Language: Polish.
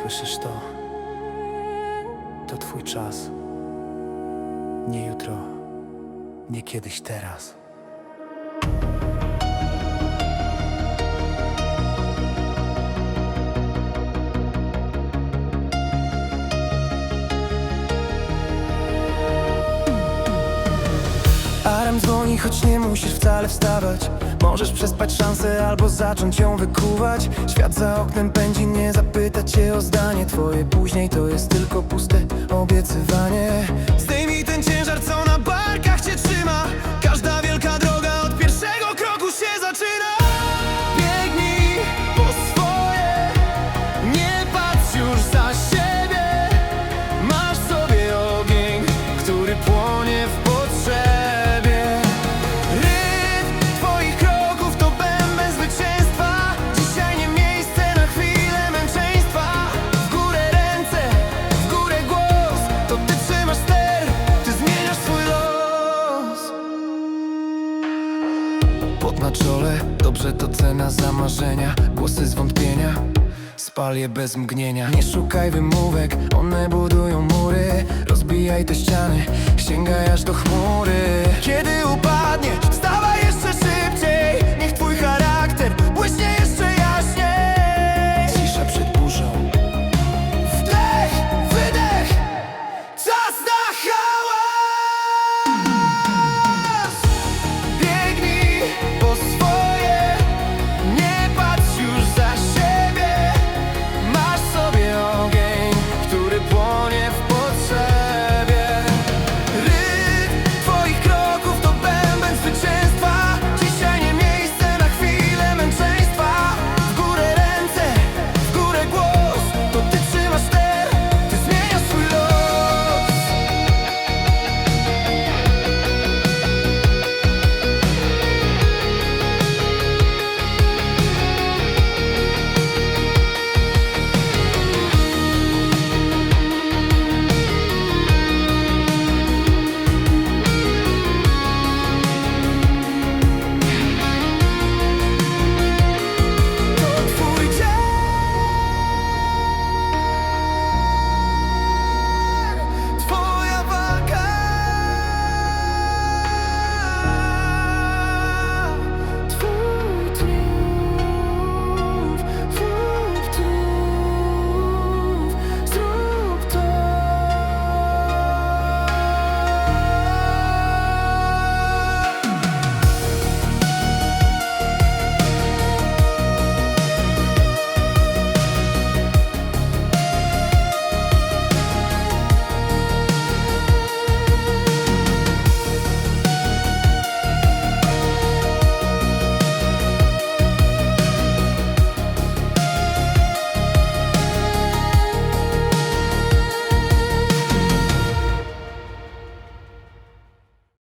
Słyszysz to? To twój czas. Nie jutro, nie kiedyś teraz. Alarm dzwoni, choć nie musisz wcale wstawać. Możesz przespać szansę albo zacząć ją wykuwać. Świat za oknem pędzi, nie zapyta cię o zdanie. Twoje później to jest tylko puste obiecywanie. Zdejmij ten ciężar, co na barkach czole, dobrze to cena za marzenia Głosy zwątpienia. Spal je bez mgnienia. Nie szukaj wymówek, one budują mury. Rozbijaj te ściany, sięgaj aż do chmury. Kiedy upadnie